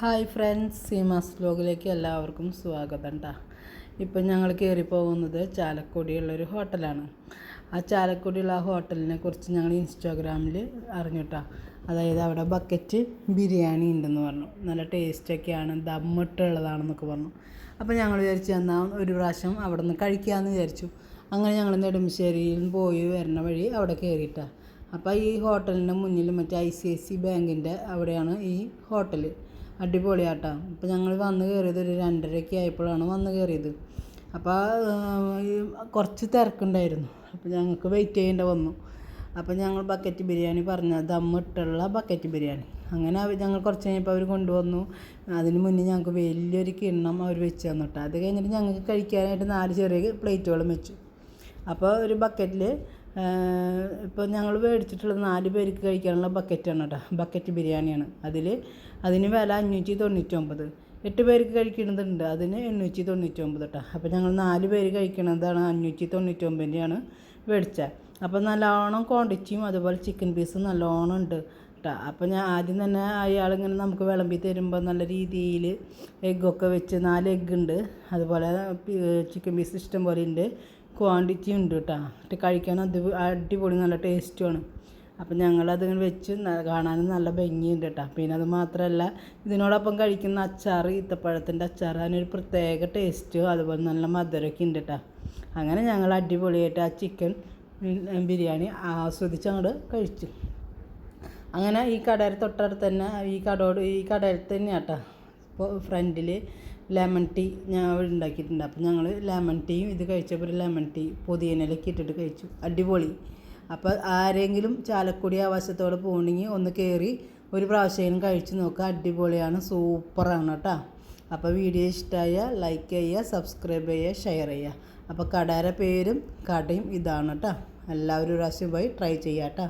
Hi friends Seemas വ്ലോഗിലേക്ക് എല്ലാവർക്കും സ്വാഗതം ട്ടാ. ഇപ്പം ഞങ്ങൾ കയറി പോകുന്നത് ചാലക്കുടിയുള്ളൊരു ഹോട്ടലാണ്. ആ ചാലക്കുടിയുള്ള ആ ഹോട്ടലിനെ കുറിച്ച് ഞങ്ങൾ ഇൻസ്റ്റാഗ്രാമിൽ അറിഞ്ഞിട്ടാ അതായത് അവിടെ ബക്കറ്റ് ബിരിയാണി ഉണ്ടെന്ന് പറഞ്ഞു. നല്ല ടേസ്റ്റൊക്കെയാണ് ദമ്മിട്ടുള്ളതാണെന്നൊക്കെ പറഞ്ഞു. അപ്പോൾ ഞങ്ങൾ വിചാരിച്ചു എന്നാൽ ഒരു പ്രാവശ്യം അവിടെ നിന്ന് കഴിക്കാമെന്ന് വിചാരിച്ചു. അങ്ങനെ ഞങ്ങൾ നെടുമ്പശ്ശേരിയിൽ പോയി വരുന്ന വഴി അവിടെ കയറിയിട്ടാണ് അപ്പോൾ ഈ ഹോട്ടലിന്റെ മുന്നിൽ മറ്റേ ഐ സി ഐ സി ബാങ്കിന്റെ അവിടെയാണ് ഈ ഹോട്ടൽ അടിപൊളിയാട്ടോ. അപ്പോൾ ഞങ്ങൾ വന്ന് കയറിയത് ഒരു രണ്ടരയ്ക്ക് ആയപ്പോഴാണ് വന്ന് കയറിയത് അപ്പോൾ കുറച്ച് തിരക്കുണ്ടായിരുന്നു. അപ്പോൾ ഞങ്ങൾക്ക് വെയിറ്റ് ചെയ്യേണ്ട വന്നു. അപ്പോൾ ഞങ്ങൾ ബക്കറ്റ് ബിരിയാണി പറഞ്ഞ ദമ്മിട്ടുള്ള ബക്കറ്റ് ബിരിയാണി. അങ്ങനെ അവർ ഞങ്ങൾ കുറച്ച് കഴിഞ്ഞപ്പോൾ അവർ കൊണ്ടുവന്നു. അതിന് മുന്നേ ഞങ്ങൾക്ക് വലിയൊരു കിണ്ണം അവർ വെച്ച് തന്നിട്ട്. അത് കഴിഞ്ഞിട്ട് ഞങ്ങൾക്ക് കഴിക്കാനായിട്ട് നാല് ചെറിയ പ്ലേറ്റുകളും വെച്ചു. അപ്പോൾ ഒരു ബക്കറ്റിൽ ഇപ്പോൾ ഞങ്ങൾ മേടിച്ചിട്ടുള്ളത് നാല് പേർക്ക് കഴിക്കാനുള്ള ബക്കറ്റാണ് കേട്ടോ ബക്കറ്റ് ബിരിയാണിയാണ്. അതിൽ അതിന് വില അഞ്ഞൂറ്റി തൊണ്ണൂറ്റൊമ്പത്. എട്ട് പേർക്ക് കഴിക്കണതുണ്ട്. അതിന് എണ്ണൂറ്റി തൊണ്ണൂറ്റൊമ്പത് കേട്ടോ അപ്പോൾ ഞങ്ങൾ നാല് പേര് കഴിക്കണതാണ് അഞ്ഞൂറ്റി തൊണ്ണൂറ്റൊമ്പതിന്റെയാണ് മേടിച്ചത് അപ്പോൾ നല്ലോണം ക്വാണ്ടിറ്റിയും അതുപോലെ ചിക്കൻ പീസും നല്ലോണം ഉണ്ട് കേട്ടോ അപ്പോൾ ഞാൻ ആദ്യം തന്നെ അയാളിങ്ങനെ നമുക്ക് വിളമ്പി തരുമ്പോൾ നല്ല രീതിയിൽ എഗ്ഗൊക്കെ വെച്ച് നാല് എഗ്ഗ് ഉണ്ട് അതുപോലെ ചിക്കൻ പീസ് ഇഷ്ടം പോലെ ഉണ്ട്. ക്വാണ്ടിറ്റി ഉണ്ട് കേട്ടോ കഴിക്കാൻ അത് അടിപൊളി നല്ല ടേസ്റ്റുമാണ് അപ്പം ഞങ്ങളതിങ്ങനെ വെച്ച് കാണാനും നല്ല ഭംഗിയുണ്ട് കേട്ടോ പിന്നെ അത് മാത്രമല്ല ഇതിനോടൊപ്പം കഴിക്കുന്ന അച്ചാർ ഈത്തപ്പഴത്തിന്റെ അച്ചാർ അതിനൊരു പ്രത്യേക ടേസ്റ്റും അതുപോലെ നല്ല മധുരമൊക്കെ ഉണ്ട് കേട്ടോ അങ്ങനെ ഞങ്ങൾ അടിപൊളിയായിട്ട് ആ ചിക്കൻ ബിരിയാണി ആസ്വദിച്ച് അങ്ങോട്ട് കഴിച്ചു. അങ്ങനെ ഈ കടയിൽ തൊട്ടടുത്ത് തന്നെ ഈ കടയോട് ഈ കടയിൽ തന്നെയാട്ടോ ഇപ്പോൾ ഫ്രണ്ടിൽ ലെമൺ ടീ ഞാൻ ഉണ്ടാക്കിയിട്ടുണ്ട്. അപ്പോൾ ഞങ്ങൾ ലെമൺ ടീയും ഇത് കഴിച്ചപ്പോൾ ഒരു ലെമൺ ടീ പുതിയനയിലൊക്കെ ഇട്ടിട്ട് കഴിച്ചു. അടിപൊളി. അപ്പോൾ ആരെങ്കിലും ചാലക്കുടി ആവാസത്തോടെ പോകണമെങ്കിൽ ഒന്ന് കയറി ഒരു പ്രാവശ്യം കഴിച്ചു നോക്കുക അടിപൊളിയാണ് സൂപ്പറാണ് കേട്ടോ. അപ്പോൾ വീഡിയോ ഇഷ്ടമായ ലൈക്ക് ചെയ്യുക സബ്സ്ക്രൈബ് ചെയ്യുക ഷെയർ ചെയ്യുക. അപ്പോൾ കടയുടെ പേരും കടയും ഇതാണ് കേട്ടോ. എല്ലാവരും ഒരു പ്രാവശ്യം പോയി ട്രൈ ചെയ്യാം കേട്ടോ.